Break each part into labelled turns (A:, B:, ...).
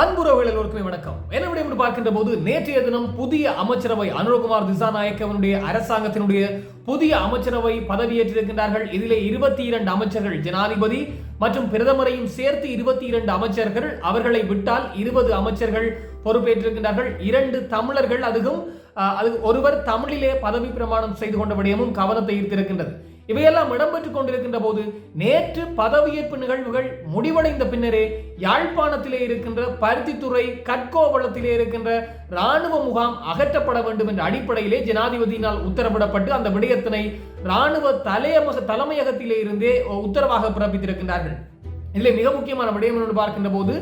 A: அன்புறவுகள் எல்லோருக்குமே வணக்கம் என்னுடைய பார்க்கின்ற போது நேற்றைய தினம் புதிய அமைச்சரவை அனுரகுமார் திசாநாயக் அவனுடைய அரசாங்கத்தினுடைய புதிய அமைச்சரவை பதவியேற்றிருக்கின்றார்கள் இதிலே இருபத்தி இரண்டு அமைச்சர்கள் ஜனாதிபதி மற்றும் பிரதமரையும் சேர்த்து இருபத்தி இரண்டு அமைச்சர்கள் அவர்களை விட்டால் இருபது அமைச்சர்கள் பொறுப்பேற்றிருக்கின்றார்கள் இரண்டு தமிழர்கள் அதுவும் அது ஒருவர் தமிழிலே பதவி பிரமாணம் செய்து கொண்ட விடயமும் கவனத்தை ஈர்த்திருக்கின்றது இவையெல்லாம் இடம்பெற்றுக் கொண்டிருக்கின்ற போது நேற்று பதவியேற்பு நிகழ்வுகள் முடிவடைந்த பின்னரே யாழ்ப்பாணத்திலே இருக்கின்ற பருத்தித்துறை கற்கோவளத்திலே இருக்கின்ற இராணுவ முகாம் அகற்றப்பட வேண்டும் என்ற அடிப்படையிலே ஜனாதிபதியினால் உத்தரவிடப்பட்டு அந்த விடயத்தினை இராணுவ தலையமக தலைமையகத்திலே இருந்தே உத்தரவாக பிறப்பித்திருக்கின்றார்கள் இதில் மிக முக்கியமான விடயம் என்று பார்க்கின்ற போது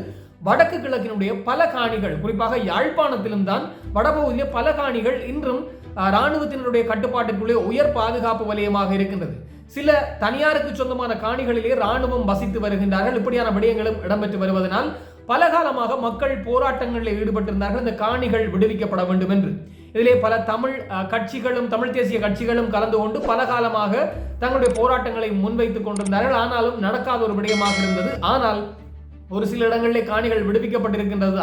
A: வடக்கு கிழக்கினுடைய பல காணிகள் குறிப்பாக யாழ்ப்பாணத்திலும் தான் வடபகுதியில் பல காணிகள் இன்றும் இராணுவத்தினருடைய கட்டுப்பாட்டிற்குள்ளே உயர் பாதுகாப்பு வலயமாக இருக்கின்றது சில தனியாருக்கு சொந்தமான காணிகளிலே இராணுவம் வசித்து வருகின்றார்கள் இப்படியான விடயங்களும் இடம்பெற்று வருவதனால் பல காலமாக மக்கள் போராட்டங்களில் ஈடுபட்டிருந்தார்கள் இந்த காணிகள் விடுவிக்கப்பட வேண்டும் என்று இதிலே பல தமிழ் கட்சிகளும் தமிழ் தேசிய கட்சிகளும் கலந்து கொண்டு பல காலமாக தங்களுடைய போராட்டங்களை முன்வைத்துக் கொண்டிருந்தார்கள் ஆனாலும் நடக்காத ஒரு விடயமாக இருந்தது ஆனால் ஒரு சில இடங்களிலே காணிகள் விடுவிக்கப்பட்டிருக்கின்றது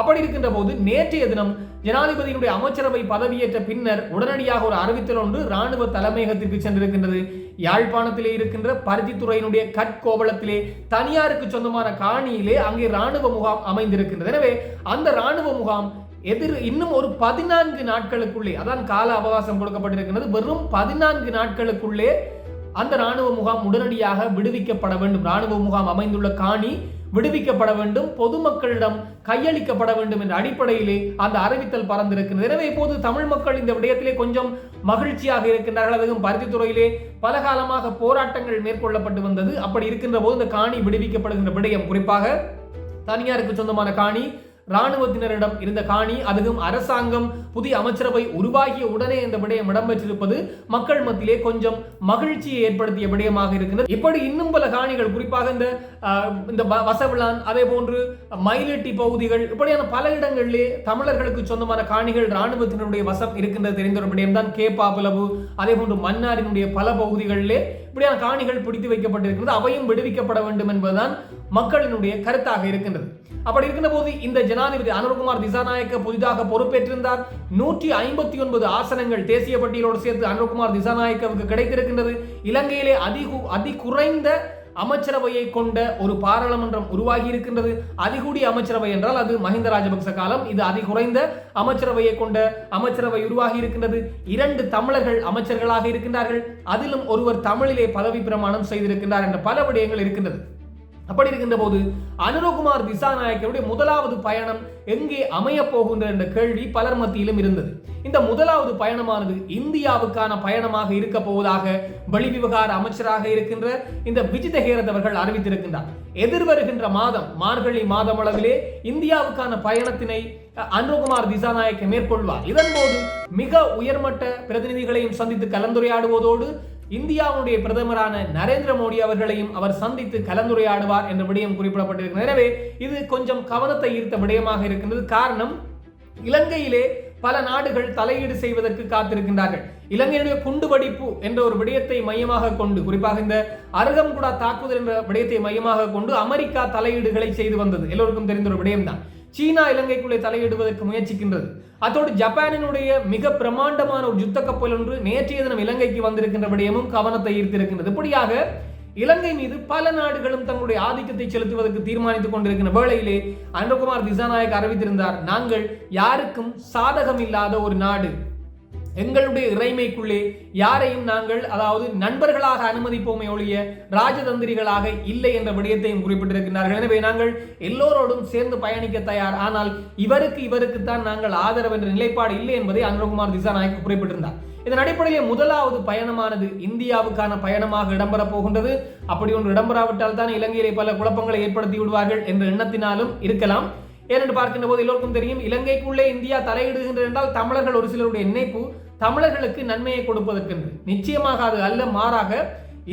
A: அப்படி இருக்கின்ற போது நேற்றைய தினம் ஜனாதிபதியினுடைய அமைச்சரவை பதவியேற்ற பின்னர் உடனடியாக ஒரு அறிவித்தல் ஒன்று ராணுவ தலைமையகத்திற்கு சென்றிருக்கின்றது யாழ்ப்பாணத்திலே இருக்கின்ற பருத்தித்துறையினுடைய கற்கோவளத்திலே தனியாருக்கு சொந்தமான காணியிலே அங்கே ராணுவ முகாம் அமைந்திருக்கின்றது எனவே அந்த ராணுவ முகாம் எதிர் இன்னும் ஒரு பதினான்கு நாட்களுக்குள்ளே அதான் கால அவகாசம் கொடுக்கப்பட்டிருக்கிறது வெறும் பதினான்கு நாட்களுக்குள்ளே அந்த ராணுவ முகாம் உடனடியாக விடுவிக்கப்பட வேண்டும் ராணுவ முகாம் அமைந்துள்ள காணி விடுவிக்கப்பட வேண்டும் பொதுமக்களிடம் கையளிக்கப்பட வேண்டும் என்ற அடிப்படையிலே அந்த அறிவித்தல் பறந்திருக்கிறது எனவே இப்போது தமிழ் மக்கள் இந்த விடயத்திலே கொஞ்சம் மகிழ்ச்சியாக இருக்கின்றார்கள் அதுவும் பருத்தித்துறையிலே பல காலமாக போராட்டங்கள் மேற்கொள்ளப்பட்டு வந்தது அப்படி இருக்கின்ற போது இந்த காணி விடுவிக்கப்படுகின்ற விடயம் குறிப்பாக தனியாருக்கு சொந்தமான காணி இராணுவத்தினரிடம் இருந்த காணி அதுவும் அரசாங்கம் புதிய அமைச்சரவை உருவாகிய உடனே இந்த விடயம் இடம்பெற்றிருப்பது மக்கள் மத்தியிலே கொஞ்சம் மகிழ்ச்சியை ஏற்படுத்திய விடயமாக இருக்கிறது இப்படி இன்னும் பல காணிகள் குறிப்பாக இந்த இந்த வசவிளான் அதே போன்று மயிலட்டி பகுதிகள் இப்படியான பல இடங்களிலே தமிழர்களுக்கு சொந்தமான காணிகள் ராணுவத்தினருடைய வசம் இருக்கின்றது தெரிந்த ஒரு விடயம்தான் கேப்பாப்புலவு அதே போன்று மன்னாரினுடைய பல பகுதிகளிலே இப்படியான காணிகள் பிடித்து வைக்கப்பட்டிருக்கிறது அவையும் விடுவிக்கப்பட வேண்டும் என்பதுதான் மக்களினுடைய கருத்தாக இருக்கின்றது அப்படி இருக்கின்ற போது இந்த ஜனாதிபதி அனுர்குமார் திசாநாயக்க புதிதாக பொறுப்பேற்றிருந்தார் நூற்றி ஐம்பத்தி ஒன்பது ஆசனங்கள் தேசிய பட்டியலோடு சேர்த்து அனுர்குமார் திசாநாயக்கவுக்கு கிடைத்திருக்கின்றது இலங்கையிலே அதிகு குறைந்த அமைச்சரவையை கொண்ட ஒரு பாராளுமன்றம் உருவாகி இருக்கின்றது அதிகூடிய அமைச்சரவை என்றால் அது மஹிந்த ராஜபக்ச காலம் இது அதிகுறைந்த அமைச்சரவையை கொண்ட அமைச்சரவை உருவாகி இருக்கின்றது இரண்டு தமிழர்கள் அமைச்சர்களாக இருக்கின்றார்கள் அதிலும் ஒருவர் தமிழிலே பதவி பிரமாணம் செய்திருக்கின்றார் என்ற பல விடயங்கள் இருக்கின்றது அப்படி இருக்கின்ற போது அனுரகுமார் திசாநாயக்கருடைய முதலாவது பயணம் எங்கே அமைய போகின்ற என்ற கேள்வி பலர் மத்தியிலும் இருந்தது இந்த முதலாவது பயணமானது இந்தியாவுக்கான பயணமாக இருக்க போவதாக விவகார அமைச்சராக இருக்கின்ற இந்த விஜித ஹேரத் அவர்கள் அறிவித்திருக்கின்றார் எதிர்வருகின்ற மாதம் மார்கழி மாதம் அளவிலே இந்தியாவுக்கான பயணத்தினை அனுகுமார் திசாநாயக்க மேற்கொள்வார் இதன்போது மிக உயர்மட்ட பிரதிநிதிகளையும் சந்தித்து கலந்துரையாடுவதோடு இந்தியாவுடைய பிரதமரான நரேந்திர மோடி அவர்களையும் அவர் சந்தித்து கலந்துரையாடுவார் என்ற விடயம் குறிப்பிடப்பட்டிருக்கிறது எனவே இது கொஞ்சம் கவனத்தை ஈர்த்த விடயமாக இருக்கின்றது காரணம் இலங்கையிலே பல நாடுகள் தலையீடு செய்வதற்கு காத்திருக்கின்றார்கள் இலங்கையினுடைய குண்டுவெடிப்பு என்ற ஒரு விடயத்தை மையமாக கொண்டு குறிப்பாக இந்த அருகம்குடா தாக்குதல் என்ற விடயத்தை மையமாக கொண்டு அமெரிக்கா தலையீடுகளை செய்து வந்தது எல்லோருக்கும் தெரிந்த ஒரு விடயம்தான் சீனா இலங்கைக்குள்ளே தலையிடுவதற்கு முயற்சிக்கின்றது அத்தோடு ஜப்பானினுடைய மிக பிரமாண்டமான ஒரு யுத்த கப்பல் ஒன்று நேற்றைய தினம் இலங்கைக்கு வந்திருக்கின்ற விடயமும் கவனத்தை ஈர்த்திருக்கின்றது இப்படியாக இலங்கை மீது பல நாடுகளும் தங்களுடைய ஆதிக்கத்தை செலுத்துவதற்கு தீர்மானித்துக் கொண்டிருக்கின்ற வேளையிலே அன்பகுமார் திசாநாயக் அறிவித்திருந்தார் நாங்கள் யாருக்கும் சாதகம் இல்லாத ஒரு நாடு எங்களுடைய இறைமைக்குள்ளே யாரையும் நாங்கள் அதாவது நண்பர்களாக அனுமதிப்போமே ஒழிய ராஜதந்திரிகளாக இல்லை என்ற விடயத்தையும் குறிப்பிட்டிருக்கிறார்கள் எனவே நாங்கள் எல்லோரோடும் சேர்ந்து பயணிக்க தயார் ஆனால் இவருக்கு இவருக்குத்தான் நாங்கள் ஆதரவு என்ற நிலைப்பாடு இல்லை என்பதை அனுரகுமார் நாயக் குறிப்பிட்டிருந்தார் இதன் அடிப்படையில் முதலாவது பயணமானது இந்தியாவுக்கான பயணமாக இடம்பெறப் போகின்றது அப்படி ஒன்று இடம்பெறாவிட்டால் தான் இலங்கையிலே பல குழப்பங்களை ஏற்படுத்தி விடுவார்கள் என்ற எண்ணத்தினாலும் இருக்கலாம் ஏனென்று பார்க்கின்ற போது எல்லோருக்கும் தெரியும் இலங்கைக்குள்ளே இந்தியா தலையிடுகின்றது என்றால் தமிழர்கள் ஒரு சிலருடைய இணைப்பு தமிழர்களுக்கு நன்மையை கொடுப்பதற்கென்று நிச்சயமாக அது அல்ல மாறாக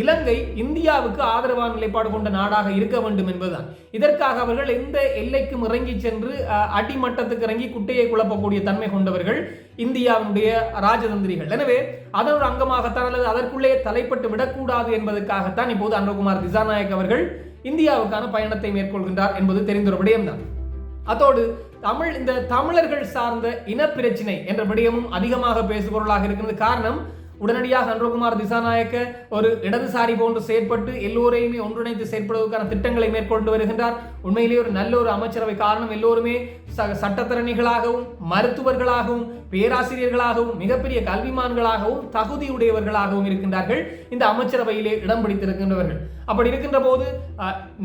A: இலங்கை இந்தியாவுக்கு ஆதரவான நிலைப்பாடு கொண்ட நாடாக இருக்க வேண்டும் என்பதுதான் இதற்காக அவர்கள் எந்த எல்லைக்கும் இறங்கி சென்று அடிமட்டத்துக்கு இறங்கி குட்டையை குழப்பக்கூடிய தன்மை கொண்டவர்கள் இந்தியாவினுடைய ராஜதந்திரிகள் எனவே அதன் ஒரு அங்கமாகத்தான் அல்லது அதற்குள்ளே தலைப்பட்டு விடக்கூடாது என்பதற்காகத்தான் இப்போது அன்பகுமார் திசாநாயக் அவர்கள் இந்தியாவுக்கான பயணத்தை மேற்கொள்கின்றார் என்பது தெரிந்துள்ள விடயம்தான் அதோடு தமிழ் இந்த தமிழர்கள் சார்ந்த இனப்பிரச்சினை என்ற விடயமும் அதிகமாக பேசுபொருளாக இருக்கிறது காரணம் உடனடியாக அன்றகுமார் திசாநாயக்க ஒரு இடதுசாரி போன்று செயற்பட்டு எல்லோரையுமே ஒன்றிணைத்து செயற்படுவதற்கான திட்டங்களை மேற்கொண்டு வருகின்றார் உண்மையிலேயே ஒரு நல்ல ஒரு அமைச்சரவை காரணம் எல்லோருமே ச சட்டத்திறனிகளாகவும் மருத்துவர்களாகவும் பேராசிரியர்களாகவும் மிகப்பெரிய கல்விமான்களாகவும் தகுதியுடையவர்களாகவும் இருக்கின்றார்கள் இந்த அமைச்சரவையிலே இடம் பிடித்திருக்கின்றவர்கள் அப்படி இருக்கின்ற போது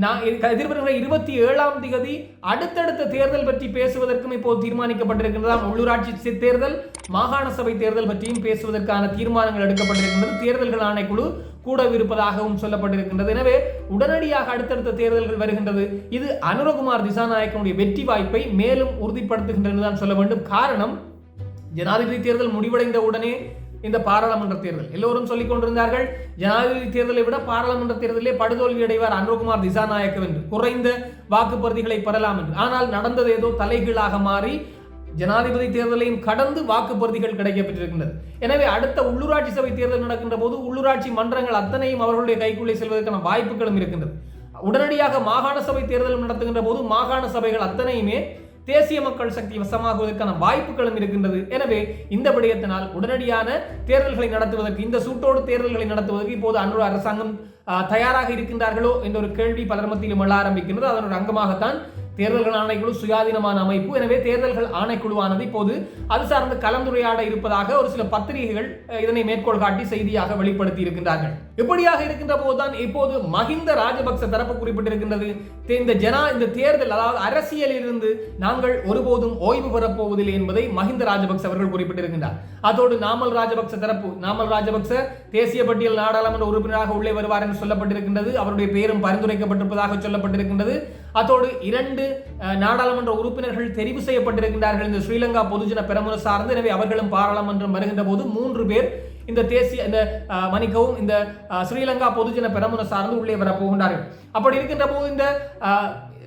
A: நான் எதிர்வருகிற இருபத்தி ஏழாம் திகதி அடுத்தடுத்த தேர்தல் பற்றி பேசுவதற்கும் இப்போது தீர்மானிக்கப்பட்டிருக்கின்றதாம் உள்ளூராட்சி தேர்தல் மாகாண சபை தேர்தல் பற்றியும் பேசுவதற்கான தீர்மானங்கள் எடுக்கப்பட்டிருக்கின்றது தேர்தல்கள் ஆணைக்குழு கூடவிருப்பதாகவும் சொல்லப்பட்டிருக்கின்றது எனவே உடனடியாக அடுத்தடுத்த தேர்தல்கள் வருகின்றது இது அனுரகுமார் திசாநாயக்கனுடைய வெற்றி வாய்ப்பை மேலும் உறுதிப்படுத்துகின்றது சொல்ல வேண்டும் காரணம் ஜனாதிபதி தேர்தல் முடிவடைந்த உடனே இந்த பாராளுமன்ற தேர்தல் எல்லோரும் சொல்லிக் கொண்டிருந்தார்கள் ஜனாதிபதி தேர்தலை விட பாராளுமன்ற தேர்தலே படுதோல்வி அடைவார் அனுரகுமார் திசாநாயக்கம் என்று குறைந்த வாக்குப்பதிகளை பெறலாம் என்று ஆனால் நடந்தது ஏதோ தலைகீழாக மாறி ஜனாதிபதி தேர்தலையும் கடந்து வாக்குப்பதிகள் கிடைக்கப்பெற்றிருக்கின்றது எனவே அடுத்த உள்ளூராட்சி சபை தேர்தல் நடக்கின்ற போது உள்ளூராட்சி மன்றங்கள் அத்தனையும் அவர்களுடைய கைக்குள்ளே செல்வதற்கான வாய்ப்புகளும் இருக்கின்றது உடனடியாக மாகாண சபை தேர்தலும் நடத்துகின்ற போது மாகாண சபைகள் அத்தனையுமே தேசிய மக்கள் சக்தி வசமாகுவதற்கான வாய்ப்புகளும் இருக்கின்றது எனவே இந்த விடயத்தினால் உடனடியான தேர்தல்களை நடத்துவதற்கு இந்த சூட்டோடு தேர்தல்களை நடத்துவதற்கு இப்போது அன்று அரசாங்கம் தயாராக இருக்கின்றார்களோ என்ற ஒரு கேள்வி பலர் மத்தியிலும் எழ ஆரம்பிக்கின்றது அதனோட அங்கமாகத்தான் தேர்தல்கள் ஆணைக்குழு சுயாதீனமான அமைப்பு எனவே தேர்தல்கள் ஆணைக்குழுவானது இப்போது அது சார்ந்த கலந்துரையாட இருப்பதாக ஒரு சில பத்திரிகைகள் இதனை மேற்கோள் காட்டி செய்தியாக வெளிப்படுத்தி இருக்கின்றார்கள் இப்படியாக இருக்கின்ற போதுதான் இப்போது மஹிந்த ராஜபக்ச தரப்பு குறிப்பிட்டிருக்கின்றது இந்த ஜனா இந்த தேர்தல் அதாவது அரசியலில் இருந்து நாங்கள் ஒருபோதும் ஓய்வு பெறப்போவதில்லை என்பதை மஹிந்த ராஜபக்ச அவர்கள் குறிப்பிட்டிருக்கின்றார் அதோடு நாமல் ராஜபக்ச தரப்பு நாமல் ராஜபக்ச தேசிய பட்டியல் நாடாளுமன்ற உறுப்பினராக உள்ளே வருவார் என்று சொல்லப்பட்டிருக்கின்றது அவருடைய பெயரும் பரிந்துரைக்கப்பட்டிருப்பதாக சொல்லப்பட்டிருக்கின்றது அதோடு இரண்டு நாடாளுமன்ற உறுப்பினர்கள் தெரிவு செய்யப்பட்டிருக்கின்றார்கள் இந்த ஸ்ரீலங்கா பொதுஜன பெரமுன சார்ந்து எனவே அவர்களும் பாராளுமன்றம் வருகின்ற போது மூன்று பேர் இந்த தேசிய இந்த மணிக்கவும் இந்த ஸ்ரீலங்கா பொதுஜன பெருமுறை சார்ந்து உள்ளே வரப்போகின்றார்கள் அப்படி இருக்கின்ற போது இந்த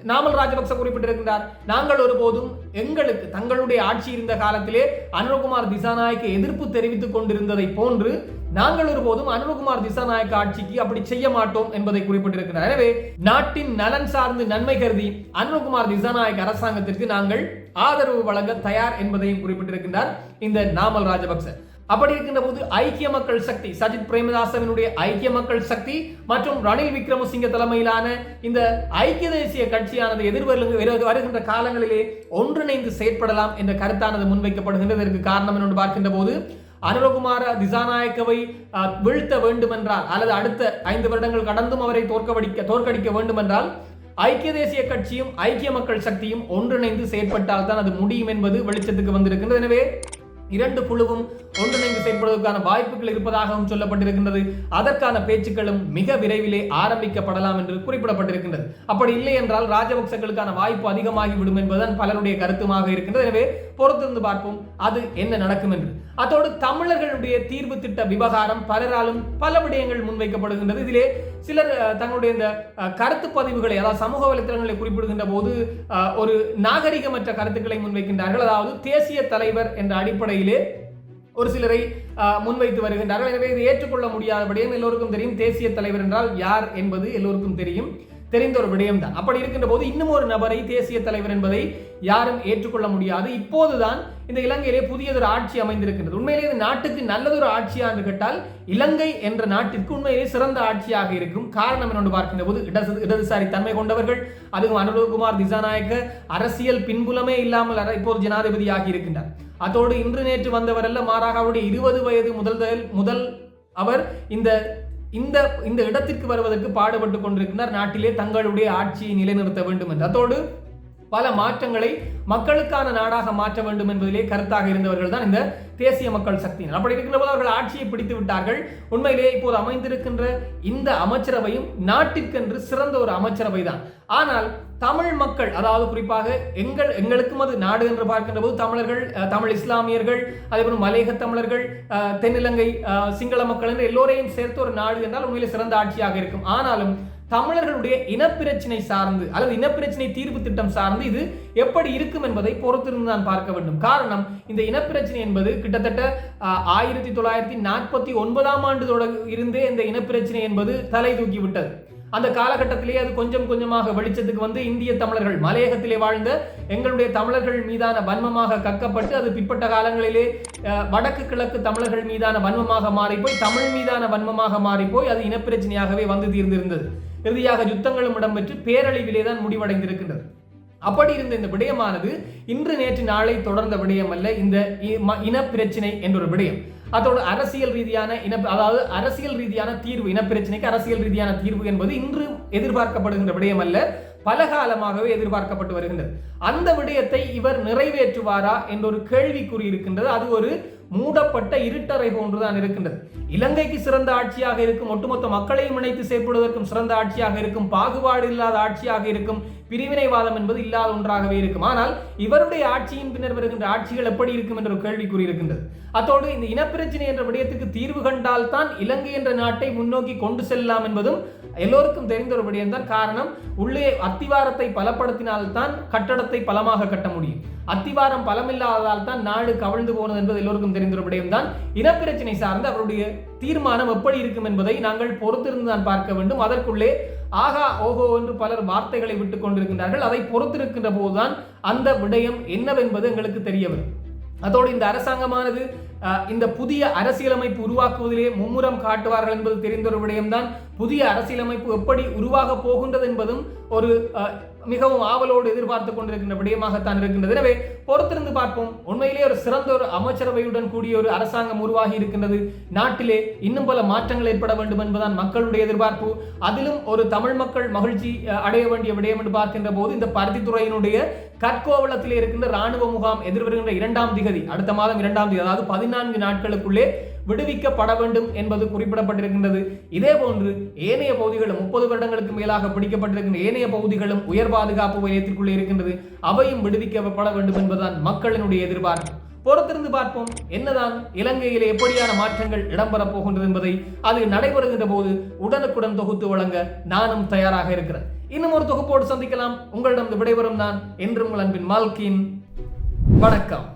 A: நாமல் ராஜபக்ச குறிப்பிட்டிருக்கின்றார் நாங்கள் ஒருபோதும் எங்களுக்கு தங்களுடைய ஆட்சி இருந்த காலத்திலே அனுரகுமார் திசாநாயக்கு எதிர்ப்பு தெரிவித்துக் கொண்டிருந்ததை போன்று நாங்கள் ஒருபோதும் அனுரகுமார் திசாநாயக்க ஆட்சிக்கு அப்படி செய்ய மாட்டோம் என்பதை குறிப்பிட்டிருக்கிறார் எனவே நாட்டின் நலன் சார்ந்து நன்மை கருதி அனுரகுமார் திசாநாயக் அரசாங்கத்திற்கு நாங்கள் ஆதரவு வழங்க தயார் என்பதையும் குறிப்பிட்டிருக்கின்றார் இந்த நாமல் ராஜபக்ச அப்படி இருக்கின்ற போது ஐக்கிய மக்கள் சக்தி சஜித் பிரேமதாசவினுடைய ஐக்கிய மக்கள் சக்தி மற்றும் ரணில் விக்ரமசிங்க தலைமையிலான இந்த ஐக்கிய தேசிய கட்சியானது எதிர்வரும் வருகின்ற காலங்களிலே ஒன்றிணைந்து செயற்படலாம் என்ற கருத்தானது முன்வைக்கப்படுகின்றது இதற்கு காரணம் என்று பார்க்கின்ற போது அனுரகுமார திசாநாயக்கவை வீழ்த்த வேண்டுமென்றால் அல்லது அடுத்த ஐந்து வருடங்கள் கடந்தும் அவரை தோற்கடிக்க தோற்கடிக்க வேண்டுமென்றால் ஐக்கிய தேசிய கட்சியும் ஐக்கிய மக்கள் சக்தியும் ஒன்றிணைந்து செயற்பட்டால் தான் அது முடியும் என்பது வெளிச்சத்துக்கு வந்திருக்கின்றது எனவே இரண்டு குழுவும் ஒன்றிணைந்து செயல்படுவதற்கான வாய்ப்புகள் இருப்பதாகவும் சொல்லப்பட்டிருக்கின்றது அதற்கான பேச்சுக்களும் மிக விரைவிலே ஆரம்பிக்கப்படலாம் என்று குறிப்பிடப்பட்டிருக்கின்றது அப்படி இல்லை என்றால் ராஜபக்சர்களுக்கான வாய்ப்பு அதிகமாகிவிடும் என்பதுதான் பலருடைய கருத்துமாக இருக்கின்றது எனவே பொறுத்திருந்து பார்ப்போம் அது என்ன நடக்கும் என்று அதோடு தமிழர்களுடைய தீர்வு திட்ட விவகாரம் பலராலும் பல விடயங்கள் முன்வைக்கப்படுகின்றது இதிலே சிலர் தங்களுடைய இந்த கருத்து பதிவுகளை அதாவது சமூக வலைத்தளங்களை குறிப்பிடுகின்ற போது ஒரு நாகரிகமற்ற கருத்துக்களை முன்வைக்கின்றார்கள் அதாவது தேசிய தலைவர் என்ற அடிப்படையிலே ஒரு சிலரை முன்வைத்து வருகின்றார்கள் எனவே இது ஏற்றுக்கொள்ள முடியாதபடியும் எல்லோருக்கும் தெரியும் தேசிய தலைவர் என்றால் யார் என்பது எல்லோருக்கும் தெரியும் தெரிந்த ஒரு விடயம்தான் அப்படி இருக்கின்ற போது இன்னும் ஒரு நபரை தேசிய தலைவர் என்பதை யாரும் ஏற்றுக்கொள்ள முடியாது இப்போதுதான் இந்த இலங்கையிலே புதியதொரு ஆட்சி அமைந்திருக்கின்றது உண்மையிலேயே இந்த நாட்டுக்கு நல்லதொரு ஆட்சியாக என்று கேட்டால் இலங்கை என்ற நாட்டிற்கு உண்மையிலே சிறந்த ஆட்சியாக இருக்கும் காரணம் என்னொன்று பார்க்கின்ற போது இடது இடதுசாரி தன்மை கொண்டவர்கள் அதுவும் அனுரகுமார் திசாநாயக்க அரசியல் பின்புலமே இல்லாமல் இப்போது ஜனாதிபதியாகி இருக்கின்றார் அதோடு இன்று நேற்று வந்தவரல்ல மாறாக அவருடைய இருபது வயது முதல் முதல் அவர் இந்த இந்த இந்த இடத்திற்கு வருவதற்கு பாடுபட்டு கொண்டிருக்கின்றார் நாட்டிலே தங்களுடைய ஆட்சியை நிலைநிறுத்த வேண்டும் என்று அதோடு பல மாற்றங்களை மக்களுக்கான நாடாக மாற்ற வேண்டும் என்பதிலே கருத்தாக இருந்தவர்கள் தான் இந்த தேசிய மக்கள் சக்தியினர் அப்படி இருக்கின்ற போது அவர்கள் ஆட்சியை பிடித்து விட்டார்கள் உண்மையிலேயே இப்போது அமைந்திருக்கின்ற இந்த அமைச்சரவையும் நாட்டிற்கென்று சிறந்த ஒரு அமைச்சரவை தான் ஆனால் தமிழ் மக்கள் அதாவது குறிப்பாக எங்கள் எங்களுக்கும் அது நாடு என்று பார்க்கின்ற போது தமிழர்கள் தமிழ் இஸ்லாமியர்கள் அதேபோல் மலையக தமிழர்கள் தென்னிலங்கை சிங்கள மக்கள் என்று எல்லோரையும் சேர்த்து ஒரு நாடு என்றால் உண்மையிலே சிறந்த ஆட்சியாக இருக்கும் ஆனாலும் தமிழர்களுடைய இனப்பிரச்சனை சார்ந்து அல்லது இனப்பிரச்சனை தீர்வு திட்டம் சார்ந்து இது எப்படி இருக்கும் என்பதை பொறுத்திருந்து தான் பார்க்க வேண்டும் காரணம் இந்த இனப்பிரச்சனை என்பது கிட்டத்தட்ட ஆயிரத்தி தொள்ளாயிரத்தி நாற்பத்தி ஒன்பதாம் ஆண்டு தொடர் இருந்தே இந்த இனப்பிரச்சனை என்பது தலை தூக்கிவிட்டது அந்த காலகட்டத்திலேயே அது கொஞ்சம் கொஞ்சமாக வெளிச்சத்துக்கு வந்து இந்திய தமிழர்கள் மலையகத்திலே வாழ்ந்த எங்களுடைய தமிழர்கள் மீதான வன்மமாக கக்கப்பட்டு அது பிற்பட்ட காலங்களிலே வடக்கு கிழக்கு தமிழர்கள் மீதான வன்மமாக மாறிப்போய் தமிழ் மீதான வன்மமாக மாறிப்போய் அது இனப்பிரச்சனையாகவே வந்து தீர்ந்திருந்தது இறுதியாக யுத்தங்களும் இடம்பெற்று பேரழிவிலே தான் முடிவடைந்திருக்கின்றது அப்படி இருந்த இந்த விடயமானது இன்று நேற்று நாளை தொடர்ந்த விடயம் அல்ல இந்த இன பிரச்சினை என்ற ஒரு விடயம் அதோடு அரசியல் ரீதியான இன அதாவது அரசியல் ரீதியான தீர்வு இனப்பிரச்சனைக்கு அரசியல் ரீதியான தீர்வு என்பது இன்று எதிர்பார்க்கப்படுகின்ற விடயம் அல்ல பல காலமாகவே எதிர்பார்க்கப்பட்டு வருகின்றது அந்த விடயத்தை இவர் நிறைவேற்றுவாரா என்ற ஒரு கேள்விக்குறி இருக்கின்றது அது ஒரு மூடப்பட்ட இருட்டறை போன்றுதான் இருக்கின்றது இலங்கைக்கு சிறந்த ஆட்சியாக இருக்கும் ஒட்டுமொத்த மக்களையும் இணைத்து செயற்படுவதற்கும் சிறந்த ஆட்சியாக இருக்கும் பாகுபாடு இல்லாத ஆட்சியாக இருக்கும் பிரிவினைவாதம் என்பது இல்லாத ஒன்றாகவே இருக்கும் ஆனால் இவருடைய ஆட்சியின் பின்னர் வருகின்ற ஆட்சிகள் எப்படி இருக்கும் என்ற ஒரு கேள்வி கூறியிருக்கின்றது அத்தோடு இந்த இனப்பிரச்சனை என்ற விடயத்துக்கு தீர்வு கண்டால் தான் இலங்கை என்ற நாட்டை முன்னோக்கி கொண்டு செல்லலாம் என்பதும் எல்லோருக்கும் தெரிந்த ஒரு விடயம்தான் காரணம் உள்ளே அத்திவாரத்தை பலப்படுத்தினால்தான் கட்டடத்தை பலமாக கட்ட முடியும் அத்திவாரம் பலமில்லாததால் தான் நாடு கவிழ்ந்து போனது என்பது எல்லோருக்கும் தெரிந்திருக்கும் விடயம்தான் இனப்பிரச்சனை சார்ந்து அவருடைய தீர்மானம் எப்படி இருக்கும் என்பதை நாங்கள் பொறுத்திருந்து தான் பார்க்க வேண்டும் அதற்குள்ளே ஆகா ஓஹோ என்று பலர் வார்த்தைகளை விட்டுக் கொண்டிருக்கின்றார்கள் அதை பொறுத்திருக்கின்ற போதுதான் அந்த விடயம் என்னவென்பது எங்களுக்கு தெரிய அதோடு இந்த அரசாங்கமானது இந்த புதிய அரசியலமைப்பு உருவாக்குவதிலே மும்முரம் காட்டுவார்கள் என்பது தெரிந்த ஒரு விடயம்தான் புதிய அரசியலமைப்பு எப்படி உருவாக போகின்றது என்பதும் ஒரு மிகவும் ஆவலோடு எதிர்பார்த்து கொண்டிருக்கின்ற விடயமாகத்தான் இருக்கின்றது எனவே பொறுத்திருந்து பார்ப்போம் உண்மையிலே ஒரு சிறந்த ஒரு அமைச்சரவையுடன் கூடிய ஒரு அரசாங்கம் உருவாகி இருக்கின்றது நாட்டிலே இன்னும் பல மாற்றங்கள் ஏற்பட வேண்டும் என்பதுதான் மக்களுடைய எதிர்பார்ப்பு அதிலும் ஒரு தமிழ் மக்கள் மகிழ்ச்சி அடைய வேண்டிய விடயம் என்று பார்க்கின்ற போது இந்த பருத்தித்துறையினுடைய கற்கோவளத்தில் இருக்கின்ற ராணுவ முகாம் எதிர்வருகின்ற இரண்டாம் திகதி அடுத்த மாதம் இரண்டாம் திகதி அதாவது பதினான்கு நாட்களுக்குள்ளே விடுவிக்கப்பட வேண்டும் என்பது குறிப்பிடப்பட்டிருக்கின்றது இதே போன்று ஏனைய பகுதிகளும் முப்பது வருடங்களுக்கு மேலாக பிடிக்கப்பட்டிருக்கின்ற ஏனைய பகுதிகளும் உயர் பாதுகாப்பு வலயத்திற்குள்ளே இருக்கின்றது அவையும் விடுவிக்கப்பட வேண்டும் என்பதுதான் மக்களினுடைய எதிர்பார்ப்பு பொறுத்திருந்து பார்ப்போம் என்னதான் இலங்கையில் எப்படியான மாற்றங்கள் இடம்பெறப் போகின்றது என்பதை அது நடைபெறுகின்ற போது உடனுக்குடன் தொகுத்து வழங்க நானும் தயாராக இருக்கிறேன் இன்னும் ஒரு தொகுப்போடு சந்திக்கலாம் உங்களிடம் விடைபெறும் நான் என்றும் அன்பின் மால்கின் வணக்கம்